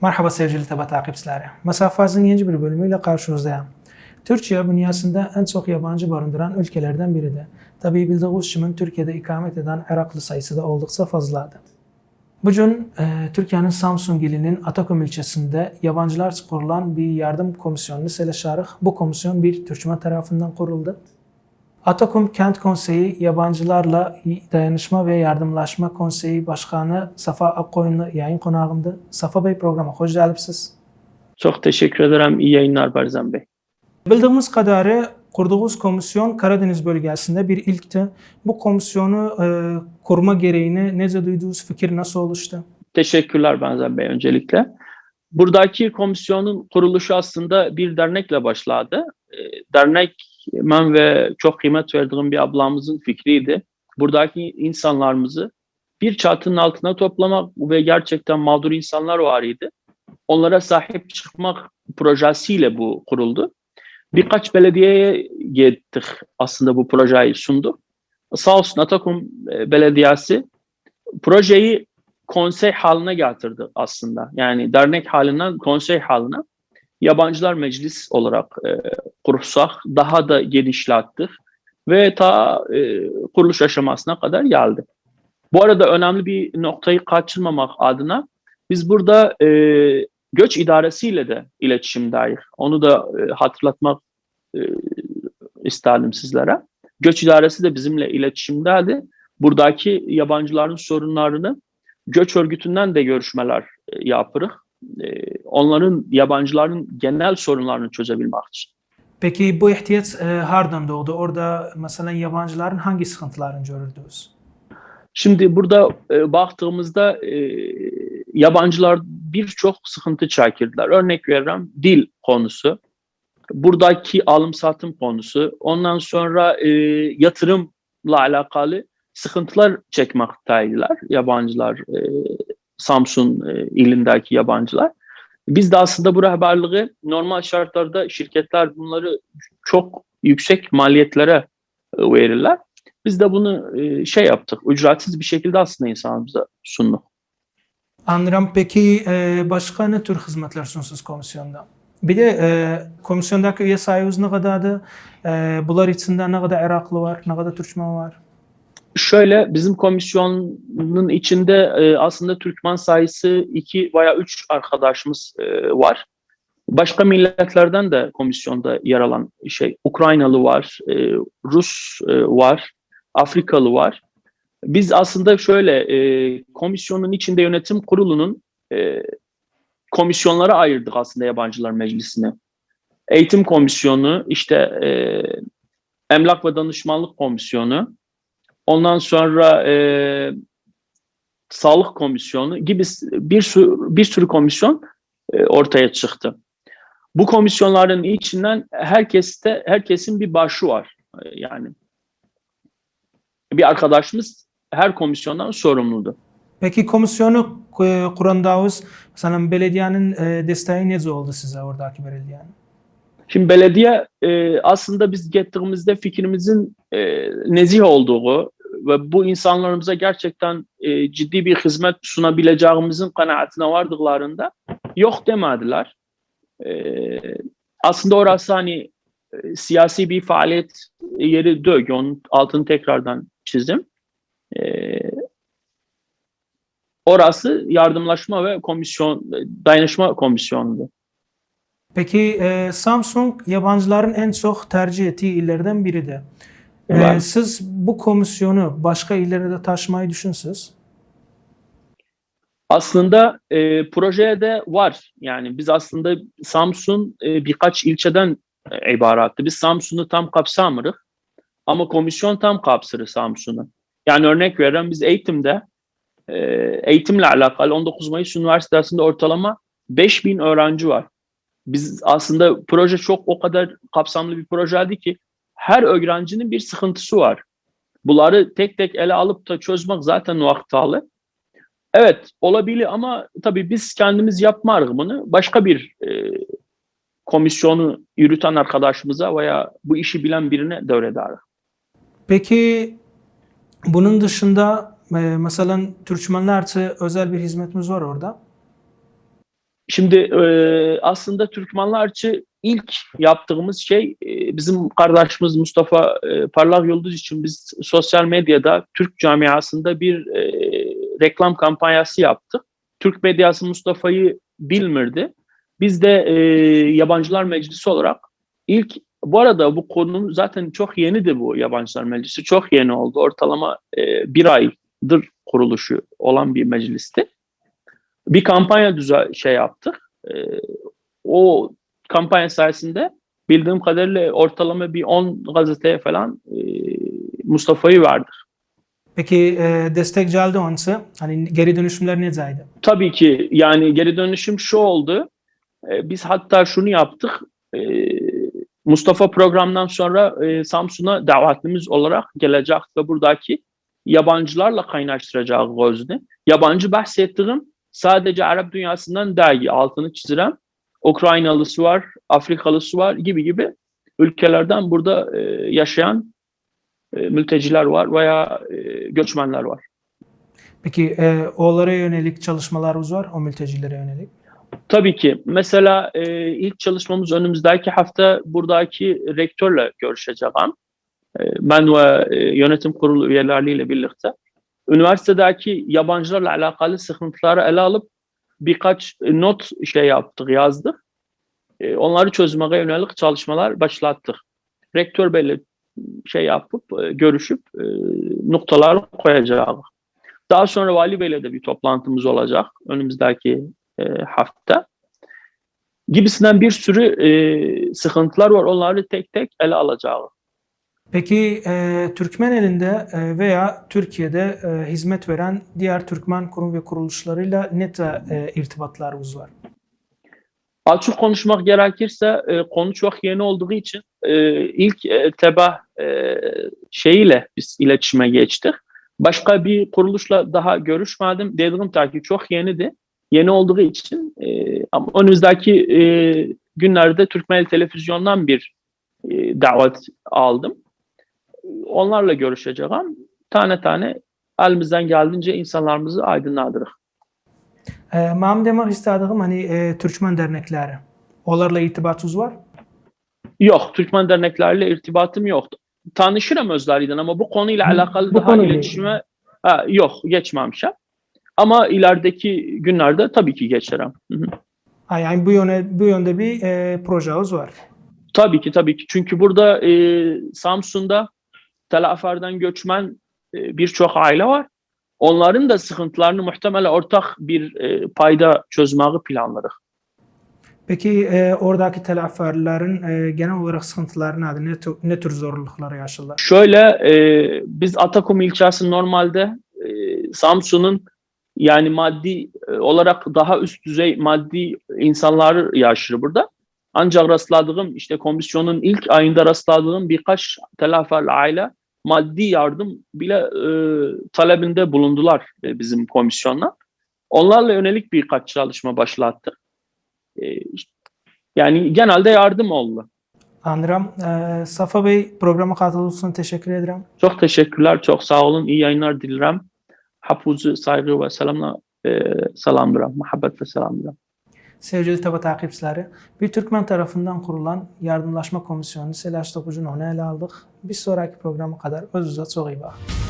Merhaba sevgili TEBA takipçileri. Mesafaz'ın yeni bir bölümüyle karşınızdayım. Türkiye bünyasında en çok yabancı barındıran ülkelerden biridir. Tabii bildiğiniz gibi Türkiye'de ikamet eden Iraklı sayısı da oldukça fazladır. Bugün e, Türkiye'nin Samsun ilinin Atakum ilçesinde yabancılar kurulan bir yardım komisyonunu seleşarık. Bu komisyon bir Türkmen tarafından kuruldu. Atakum Kent Konseyi Yabancılarla Dayanışma ve Yardımlaşma Konseyi Başkanı Safa Akkoyunlu yayın konağımdı. Safa Bey programa hoş geldiniz. Çok teşekkür ederim. İyi yayınlar Barzan Bey. Bildiğimiz kadarı kurduğunuz komisyon Karadeniz bölgesinde bir ilkti. Bu komisyonu e, kurma gereğini nece duyduğunuz fikir nasıl oluştu? Teşekkürler Barzan Bey öncelikle. Buradaki komisyonun kuruluşu aslında bir dernekle başladı. E, dernek ben ve çok kıymet verdiğim bir ablamızın fikriydi. Buradaki insanlarımızı bir çatının altına toplamak ve gerçekten mağdur insanlar var idi. Onlara sahip çıkmak projesiyle bu kuruldu. Birkaç belediyeye gittik aslında bu projeyi sunduk. Sağ olsun Atakum e, Belediyesi projeyi konsey haline getirdi aslında. Yani dernek halinden konsey haline yabancılar meclis olarak e, kursak daha da genişlettik ve ta e, kuruluş aşamasına kadar geldi. Bu arada önemli bir noktayı kaçırmamak adına biz burada e, göç idaresiyle de iletişimdeyiz. Onu da e, hatırlatmak e, isterdim sizlere. Göç idaresi de bizimle iletişimdeydi. Buradaki yabancıların sorunlarını göç örgütünden de görüşmeler e. E, onların yabancıların genel sorunlarını çözebilmek için. Peki bu ihtiyaç e, hardan doğdu? Orada mesela yabancıların hangi sıkıntılarını görürdünüz? Şimdi burada e, baktığımızda e, yabancılar birçok sıkıntı çekirdiler. Örnek veriyorum dil konusu, buradaki alım satım konusu, ondan sonra e, yatırımla alakalı sıkıntılar çekmekteydiler yabancılar, e, Samsun e, ilindeki yabancılar. Biz de aslında bu rehberliği normal şartlarda şirketler bunları çok yüksek maliyetlere e, verirler. Biz de bunu e, şey yaptık, ücretsiz bir şekilde aslında insanımıza sunduk. Anlıyorum. Peki e, başka ne tür hizmetler sunsunuz komisyonda? Bir de e, komisyondaki üye sayımız ne kadardı? E, bunlar içinde ne kadar Iraklı var, ne kadar Türkmen var? Şöyle bizim komisyonun içinde e, aslında Türkmen sayısı iki veya üç arkadaşımız e, var. Başka milletlerden de komisyonda yer alan şey Ukraynalı var, e, Rus e, var, Afrikalı var. Biz aslında şöyle e, komisyonun içinde yönetim kurulunun e, komisyonlara ayırdık aslında yabancılar meclisini. Eğitim komisyonu, işte e, emlak ve danışmanlık komisyonu, ondan sonra e, sağlık komisyonu gibi bir sürü, bir sürü komisyon e, ortaya çıktı. Bu komisyonların içinden herkeste herkesin bir başı var. E, yani bir arkadaşımız her komisyondan sorumludu. Peki komisyonu e, kurandağız, mesela belediyenin e, desteği ne oldu size oradaki belediyenin? Şimdi belediye e, aslında biz gittiğimizde fikrimizin e, nezih olduğu ve bu insanlarımıza gerçekten e, ciddi bir hizmet sunabileceğimizin kanaatine vardıklarında yok demediler. E, aslında orası hani e, siyasi bir faaliyet yeri değil. Onun altını tekrardan çizdim. E, orası yardımlaşma ve komisyon, dayanışma komisyonudu. Peki e, Samsung yabancıların en çok tercih ettiği illerden biri de. E, Evet. siz bu komisyonu başka illere de taşımayı düşünsünüz. Aslında e, projeye de var. Yani biz aslında Samsun e, birkaç ilçeden e, ibaretti. Biz Samsun'u tam kapsamırız. Ama komisyon tam kapsırı Samsun'u. Yani örnek veriyorum biz eğitimde e, eğitimle alakalı 19 Mayıs Üniversitesi'nde ortalama 5000 öğrenci var. Biz aslında proje çok o kadar kapsamlı bir projeydi ki her öğrencinin bir sıkıntısı var. Bunları tek tek ele alıp da çözmek zaten vaktalı. Evet olabilir ama tabii biz kendimiz yapmarız bunu. Başka bir e, komisyonu yürüten arkadaşımıza veya bu işi bilen birine devrederiz. Peki bunun dışında e, mesela Türkmenler için özel bir hizmetimiz var orada. Şimdi e, aslında Türkmenler için ilk yaptığımız şey e, bizim kardeşimiz Mustafa e, Parlak Yıldız için biz sosyal medyada Türk camiasında bir e, reklam kampanyası yaptık. Türk medyası Mustafa'yı bilmirdi. Biz de Yabancılar Meclisi olarak ilk bu arada bu konu zaten çok yenidir bu Yabancılar Meclisi. Çok yeni oldu. Ortalama bir aydır kuruluşu olan bir meclisti. Bir kampanya düze şey yaptık. O kampanya sayesinde bildiğim kadarıyla ortalama bir 10 gazeteye falan e, Mustafa'yı verdik. Peki e, destek geldi onsa hani geri dönüşümler ne zaydı? Tabii ki yani geri dönüşüm şu oldu. E, biz hatta şunu yaptık. E, Mustafa programdan sonra e, Samsun'a davetimiz olarak gelecek ve buradaki yabancılarla kaynaştıracak gözünü. Yabancı bahsettiğim sadece Arap dünyasından değil altını çizirem. Ukraynalısı var, Afrikalısı var gibi gibi ülkelerden burada e, yaşayan e, mülteciler var veya e, göçmenler var. Peki e, onlara yönelik çalışmalarımız var, o mültecilere yönelik. Tabii ki. Mesela e, ilk çalışmamız önümüzdeki hafta buradaki rektörle görüşeceğim. E, ben ve e, yönetim kurulu üyeleriyle birlikte. Üniversitedeki yabancılarla alakalı sıkıntıları ele alıp birkaç not şey yaptık, yazdık. E, onları çözmeye yönelik çalışmalar başlattık. Rektör beyle şey yapıp, e, görüşüp e, noktaları koyacağız. Daha sonra vali beyle de bir toplantımız olacak önümüzdeki e, hafta. Gibisinden bir sürü e, sıkıntılar var. Onları tek tek ele alacağız. Peki e, Türkmen elinde e, veya Türkiye'de e, hizmet veren diğer Türkmen kurum ve kuruluşlarıyla ne tür e, irtibatlarımız var? Açık konuşmak gerekirse e, konu çok yeni olduğu için e, ilk e, teba e, şeyiyle biz iletişime geçtik. Başka bir kuruluşla daha görüşmedim. Dediğim takip çok yeniydi. Yeni olduğu için e, ama önümüzdeki e, günlerde Türkmeli Televizyon'dan bir e, davet aldım. Onlarla görüşeceğim. Tane tane elimizden geldiğince insanlarımızı aydınlandırırız. E, mam demek istediğim hani e, Türkmen dernekleri. Onlarla irtibatınız var? Yok, Türkmen dernekleriyle irtibatım yoktu. Tanışırım özleriyden ama bu konuyla alakalı bu daha konuyla iletişime ha, yok geçmemişim. Ama ilerideki günlerde tabii ki geçerim. Hı hı. Ha, yani bu yöne bu yönde bir e, projeniz var. Tabii ki tabii ki. Çünkü burada e, Samsun'da Tel Afer'den göçmen e, birçok aile var. Onların da sıkıntılarını muhtemelen ortak bir e, payda çözmeyi planlarız. Peki e, oradaki telafferlerin e, genel olarak sıkıntıları nedir? Ne, tür, ne tür zorlukları yaşarlar? Şöyle e, biz Atakum ilçesi normalde e, Samsun'un yani maddi e, olarak daha üst düzey maddi insanlar yaşıyor burada. Ancak rastladığım işte komisyonun ilk ayında rastladığım birkaç telaferli aile maddi yardım bile e, talebinde bulundular e, bizim komisyonla. Onlarla yönelik birkaç çalışma başlattık. E, yani genelde yardım oldu. Anlıyorum. E, Safa Bey programa katıldığınız için teşekkür ederim. Çok teşekkürler, çok sağ olun. İyi yayınlar dilerim. Hafuzu, saygı ve selamla e, salamlıyorum. Muhabbet ve salamlıyorum. Sevgili taba takipçileri, bir Türkmen tarafından kurulan Yardımlaşma Komisyonu Selaş Topucu'nu onu ele aldık. Bir sonraki programa kadar özünüze çok iyi bakın.